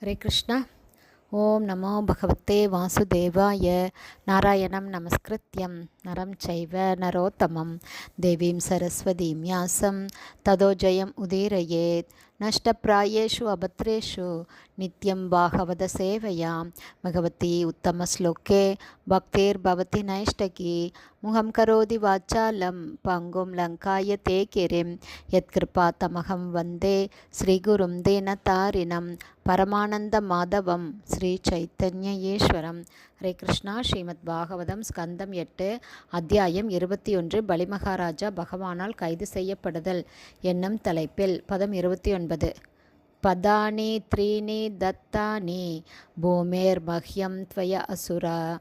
ஹரே கிருஷ்ணா. ஓம் நமோ பகவத்தே வாசுதேவாய. நாராயணம் நமஸ்கிருத்யம். நரம் சைவ நரோத்தமம் தேவீம் சரஸ்வதீம் யாசம் ததோ ஜெயம் உதீரயேத் நஷ்டப்பிராயேஷு அபத்ரேஷு நித்யம் பாகவத சேவையாம் பகவதி உத்தமஸ்லோக்கே பக்தேர் பவதி நைஷ்டகி முகம் கரோதி வாச்சாலம் பங்கும் லங்காய தே கிரிம் யத்கிருபா தமகம் வந்தே ஸ்ரீகுரும் தேனதாரிணம் பரமானந்த மாதவம் ஸ்ரீ சைத்தன்ய ஈஸ்வரம் ஹரே கிருஷ்ணா ஸ்ரீமத் பாகவதம் ஸ்கந்தம் எட்டு அத்தியாயம் இருபத்தி ஒன்று பலிமகாராஜா பகவானால் கைது செய்யப்படுதல் என்னும் தலைப்பில். பதம் இருபத்தி ஒன்பது. பதானி த்ரீனி தத்தானி பூமேர் மஹ்யம் துவய அசுரா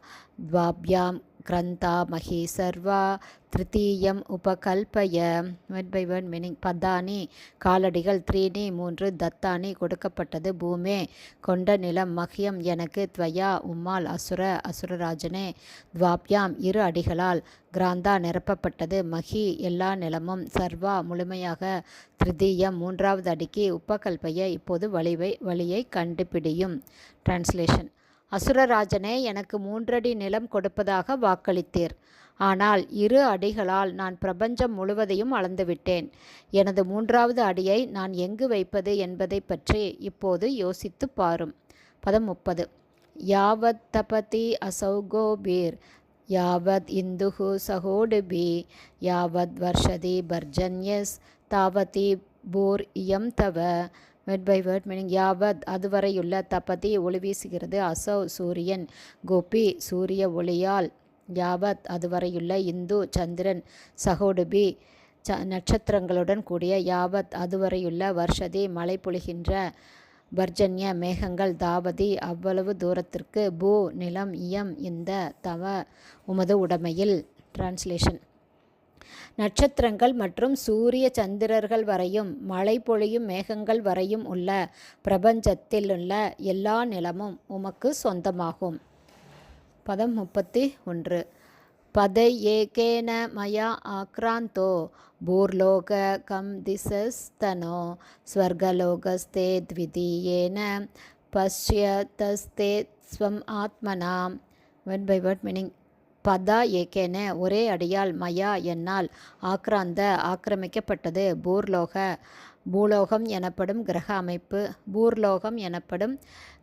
துவாபியாம் கிரந்தா மகி சர்வா திருத்தீயம் உபகல்பய வேர்ட் பை வேர்ட் மீனிங் பதானி காலடிகள் த்ரீனி மூன்று தத்தானி கொடுக்கப்பட்டது பூமே। கொண்ட நிலம் மகியம் எனக்கு துவயா உம்மால் அசுர அசுரராஜனே துவாப்யாம் இரு அடிகளால் கிராந்தா நிரப்பப்பட்டது. மகி எல்லா நிலமும் சர்வா முழுமையாக திருதீயம். மூன்றாவது அடிக்கு உப்பகல்பைய இப்போது வழிவை வழியை கண்டுபிடியும். டிரான்ஸ்லேஷன் அசுரராஜனே எனக்கு மூன்றடி நிலம் கொடுப்பதாக வாக்களித்தீர். ஆனால் இரு அடிகளால் நான் பிரபஞ்சம் முழுவதையும் அளந்துவிட்டேன். எனது மூன்றாவது அடியை நான் எங்கு வைப்பது என்பதை பற்றி இப்போது யோசித்து பாரும். பதம் முப்பது யாவத் தபதி அசௌகோபீர் யாவத் இந்துகு சகோடுபி யாவத் வர்ஷதி பர்ஜன்யஸ். தாவதி பூர் இயம் தவ. வேர்ட் பை வேர்ட் மீனிங் யாவத் அதுவரையுள்ள தபதி ஒளி வீசுகிறது. அசௌ சூரியன் கோபி சூரிய ஒளியால் யாவத் அதுவரையுள்ள இந்து சந்திரன் சகோடுபி ச நட்சத்திரங்களுடன் கூடிய யாவத் அதுவரையுள்ள வருஷதி மழை பொழிகின்ற பர்ஜன்ய மேகங்கள் தாவதி அவ்வளவு தூரத்திற்கு பூ நிலம் இயம் இந்த தவ உமது உடைமையில். டிரான்ஸ்லேஷன் நட்சத்திரங்கள் மற்றும் சூரிய சந்திரர்கள் வரையும் மழை பொழியும் மேகங்கள் வரையும் உள்ள பிரபஞ்சத்தில் உள்ள எல்லா நிலமும் உமக்கு சொந்தமாகும். பதம் முப்பத்தி ஒன்று. பதை ஏகேன மயா ஆக்ராந்தோ பூர்லோக கம் திசஸ்தனோ ஸ்வர்கலோகஸ்தே த்விதீயேன பஷ்யதஸ்தே ஸ்வம் ஆத்மனாம். வேர்ட் பை வேர்ட் மீனிங் பதா ஏகேன ஒரே அடியால் மயா என்னால் ஆக்ராந்த ஆக்கிரமிக்கப்பட்டது பூர்லோக பூலோகம் எனப்படும் கிரக அமைப்பு பூர்லோகம் எனப்படும்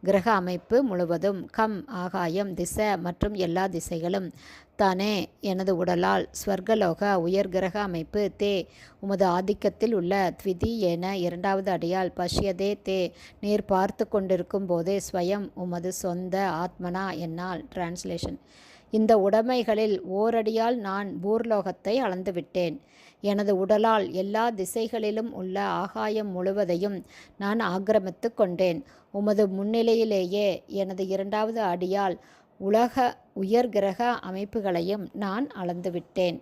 கிரக அமைப்பு முழுவதும் கம் ஆகாயம் திசை மற்றும் எல்லா திசைகளும் தானே எனது உடலால். ஸ்வர்கலோக உயர் கிரக அமைப்பு தே உமது ஆதிக்கத்தில் உள்ள த்விதி என இரண்டாவது அடியால் பஷ்யதே தே நீர் பார்த்து கொண்டிருக்கும் போதே ஸ்வயம் உமது சொந்த ஆத்மனா என்னால். டிரான்ஸ்லேஷன் இந்த உடைமைகளில் ஓரடியால் நான் பூர்லோகத்தை அளந்துவிட்டேன். எனது உடலால் எல்லா திசைகளிலும் உள்ள ஆகாயம் முழுவதையும் நான் ஆக்கிரமித்து கொண்டேன். உமது முன்னிலையிலேயே எனது இரண்டாவது அடியால் உலக உயர் கிரக அமைப்புகளையும் நான் அளந்துவிட்டேன்.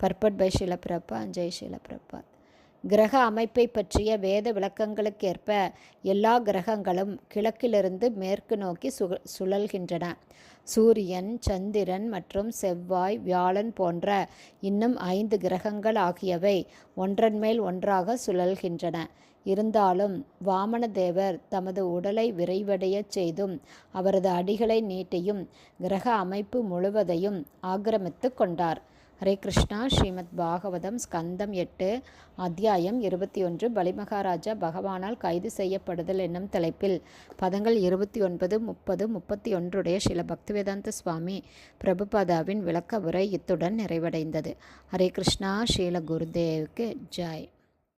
பர்பட் பை ஷிலப்பிரப்பா ஜெய் ஷிலப்பிரப்பா கிரக அமைப்பை பற்றிய வேத விளக்கங்களுக்கேற்ப எல்லா கிரகங்களும் கிழக்கிலிருந்து மேற்கு நோக்கி சு சுழல்கின்றன. சூரியன் சந்திரன் மற்றும் செவ்வாய் வியாழன் போன்ற இன்னும் ஐந்து கிரகங்கள் ஆகியவை ஒன்றன் மேல் ஒன்றாக சுழல்கின்றன. இருந்தாலும் வாமனதேவர் தமது உடலை விரைவடையச் செய்தும் அவரது அடிகளை நீட்டியும் கிரக அமைப்பு முழுவதையும் ஆக்கிரமித்து கொண்டார். ஹரே கிருஷ்ணா ஸ்ரீமத் பாகவதம் ஸ்கந்தம் எட்டு அத்தியாயம் இருபத்தி ஒன்று பலிமகாராஜா பகவானால் கைது செய்யப்படுதல் என்னும் தலைப்பில் பதங்கள் இருபத்தி ஒன்பது முப்பது முப்பத்தி ஒன்றுடைய சில பக்திவேதாந்த சுவாமி பிரபுபாதாவின் விளக்க உரை இத்துடன் நிறைவடைந்தது. ஹரே கிருஷ்ணா ஸ்ரீல குருதேவுக்கு ஜாய்.